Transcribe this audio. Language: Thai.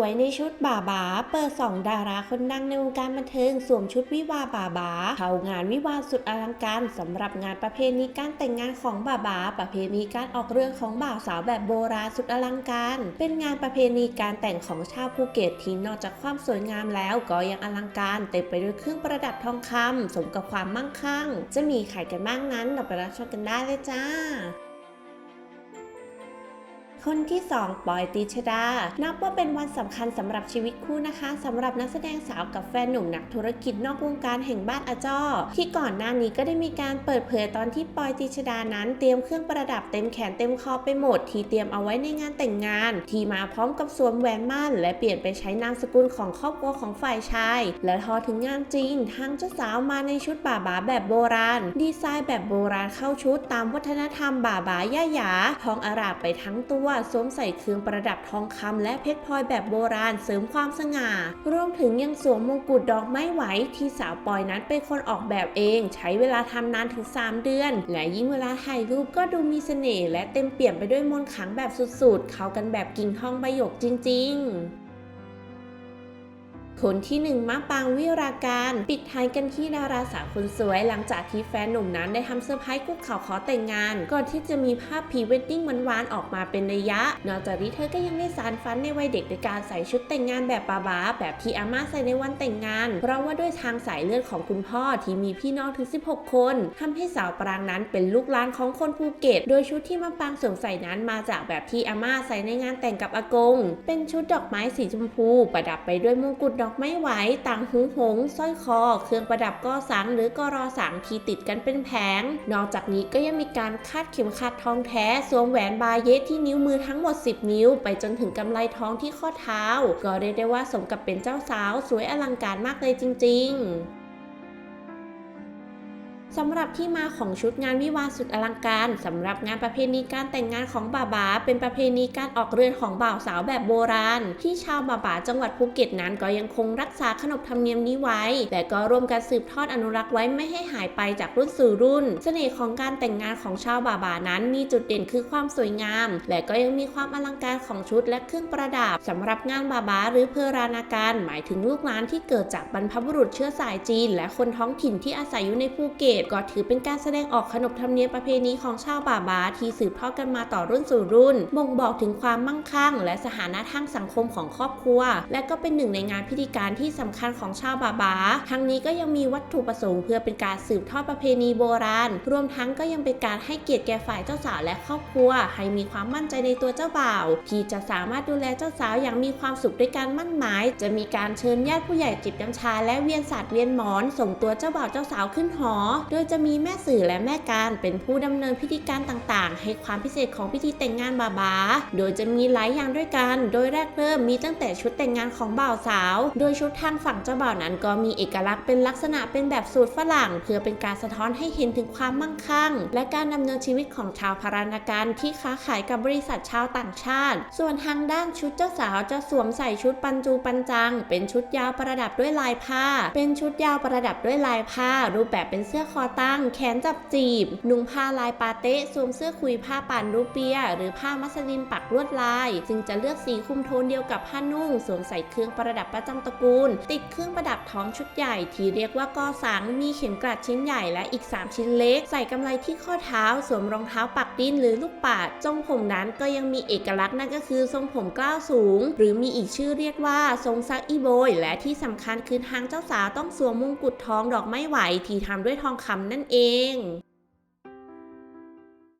วยในชุดบ่าบา เปิดสองดาราคนดังในวงการบันเทิงสวมชุดวิวาบ่าบา เข้างานวิวาสุดอลังการสำหรับงานประเพณีการแต่งงานของบ่าบา ประเพณีการออกเรือของบ่าวสาวแบบโบราณสุดอลังการ เป็นงานประเพณีการแต่งของชาวภูเก็ตที่นอกจากความสวยงามแล้วก็ยังอลังการเต็มไปด้วยเครื่องประดับทองคำสมกับความมั่งคั่ง จะมีใครกันบ้างนั้นเราไปรับชมกันได้เลยจ้า คนที่ 2 ปอยตีชดา นับว่าเป็นวันสำคัญสำหรับชีวิตคู่นะคะสำหรับนักแสดงสาวกับแฟนหนุ่มนักธุรกิจนอกวงการแห่งบ้านอาจ้อที่ก่อนหน้านี้ก็ได้มีการเปิดเผยตอนที่ปอยตีชดานั้นเตรียมเครื่องประดับเต็มแขนเต็มคอไปหมด ที่เตรียมเอาไว้ในงานแต่งงาน ที่มาพร้อมกับสวมแหวนมั่น และเปลี่ยนไปใช้นามสกุลของครอบครัวของฝ่ายชาย และพอถึงงานจริง ทางเจ้าสาวมาในชุดบ่าบาแบบโบราณ ดีไซน์แบบโบราณเข้าชุดตามวัฒนธรรมบ่าบาย่าหยาทองอาราบไปทั้งตัวสวมใส่เครื่องประดับทองคำและเพชรพลอยแบบโบราณเสริมความสง่า รวมถึงยังสวมมงกุฎดอกไม้ไหวที่สาวปอยนั้นเป็นคนออกแบบเอง ใช้เวลาทำนานถึง 3 เดือน และยิ่งเวลาถ่ายรูปก็ดูมีเสน่ห์และเต็มเปี่ยมไปด้วยมนต์ขลังแบบสุดๆ เข้ากันแบบกิ่งทองใบหยกจริง ๆ คนที่หนึ่งมะปางวิราการ ปิดท้ายกันที่ดาราสาวคนสวย หลังจากที่แฟนหนุ่มนั้นได้ทำเซอร์ไพรส์คุกเข่าขอแต่งงาน ก่อนที่จะมีภาพพรีเวดดิ้งหวานๆออกมาเป็นระยะ นอกจากนี้เธอก็ยังได้สารฝันในวัยเด็กในการใส่ชุดแต่งงานแบบปาบาแบบที่อาม่าใส่ในวันแต่งงาน เพราะว่าด้วยทางสายเลือดของคุณพ่อที่มีพี่น้องถึง 16 คนทำให้สาวปรางนั้นเป็นลูกหลานของคนภูเก็ต โดยชุดที่มะปางสวมใส่นั้นมาจากแบบที่อาม่าใส่ในงานแต่งกับอากง เป็นชุดดอกไม้สีชมพู ประดับไปด้วยมงกุฎดอกไม้ไหวต่างหูหงสร้อยคอ เครื่องประดับก็สังหรือกรอสังที่ติดกันเป็นแผง นอกจากนี้ก็ยังมีการคาดเข็มขัดทองแท้ สวมแหวนบาเยสที่นิ้วมือทั้งหมด 10 นิ้ว ไปจนถึงกำไลทองที่ข้อเท้า ก็เรียกได้ว่าสมกับเป็นเจ้าสาว สวยอลังการมากเลยจริง ๆ สำหรับที่มาของชุดงานวิวาสุดอลังการสำหรับงานประเพณีการแต่งงานของบ่าบา เป็นประเพณีการออกเรือนของบ่าวสาวแบบโบราณ ที่ชาวบ่าบาจังหวัดภูเก็ตนั้นก็ยังคงรักษาขนบธรรมเนียมนี้ไว้ แต่ก็ร่วมกันสืบทอดอนุรักษ์ไว้ไม่ให้หายไปจากรุ่นสู่รุ่น เสน่ห์ของการแต่งงานของชาวบ่าบานั้น มีจุดเด่นคือความสวยงาม และก็ยังมีความอลังการของชุดและเครื่องประดับสำหรับงานบ่าบา หรือเพรานาการ หมายถึงลูกหลานที่เกิดจากบรรพบุรุษเชื้อสายจีน และคนท้องถิ่นที่อาศัยอยู่ในภูเก็ตก็ถือเป็นการแสดงออกขนบธรรมเนียมประเพณีของชาวบ่าบาที่สืบทอดกันมาต่อรุ่นสู่รุ่น บ่งบอกถึงความมั่งคั่ง และสถานะทางสังคมของครอบครัว และก็เป็นหนึ่งในงานพิธีการที่สำคัญของชาวบ่าบา ทั้งนี้ก็ยังมีวัตถุประสงค์เพื่อเป็นการสืบทอดประเพณีโบราณ รวมทั้งก็ยังเป็นการให้เกียรติแก่ฝ่ายเจ้าสาวและครอบครัว ให้มีความมั่นใจในตัวเจ้าบ่าว ที่จะสามารถดูแลเจ้าสาวอย่างมีความสุขด้วยการมั่นหมาย จะมีการเชิญญาติผู้ใหญ่จิบน้ำชาและเวียนศาสตร์เวียนหมอน ส่งตัวเจ้าบ่าวเจ้าสาวขึ้นหอโดยจะมีแม่สื่อและแม่การเป็นผู้ดำเนินพิธีการต่างๆ ให้ความพิเศษของพิธีแต่งงานบาบา โดยจะมีหลายอย่างด้วยกัน โดยแรกเริ่มมีตั้งแต่ชุดแต่งงานของบ่าวสาว โดยชุดทางฝั่งเจ้าบ่าวนั้นก็มีเอกลักษณ์เป็นลักษณะเป็นแบบสูตรฝรั่ง เพื่อเป็นการสะท้อนให้เห็นถึงความมั่งคั่ง และการดำเนินชีวิตของชาวพารานาการที่ค้าขายกับบริษัทชาวต่างชาติ ส่วนทางด้านชุดเจ้าสาวจะสวมใส่ชุดปันจูปันจัง เป็นชุดยาวประดับด้วยลายผ้า เป็นชุดยาวประดับด้วยลายผ้า รูปแบบเป็นเสื้อคอตั้ง แขนจับจีบ นุ่งผ้าลายปาเต้สวมเสื้อคุยผ้าป่านรูเปีย หรือผ้ามัสลินปักลวดลาย จึงจะเลือกสีคุมโทนเดียวกับผ้านุ่ง สวมใส่เครื่องประดับประจำตระกูล ติดเครื่องประดับท้องชุดใหญ่ ที่เรียกว่ากอสัง มีเข็มกลัดชิ้นใหญ่และอีก 3 ชิ้นเล็ก ใส่กำไลที่ข้อเท้า สวมรองเท้าปักดินหรือลูกปัดทรงผมนั้นก็ยังมีเอกลักษณ์นั่นก็คือทรงผมกล้าวสูง หรือมีอีกชื่อเรียกว่าทรงซักอีโบย และที่สำคัญคือทางเจ้าสาวต้องสวมมงกุฎทองดอกไม้ไหวที่ทำด้วยทองคำนั่นเอง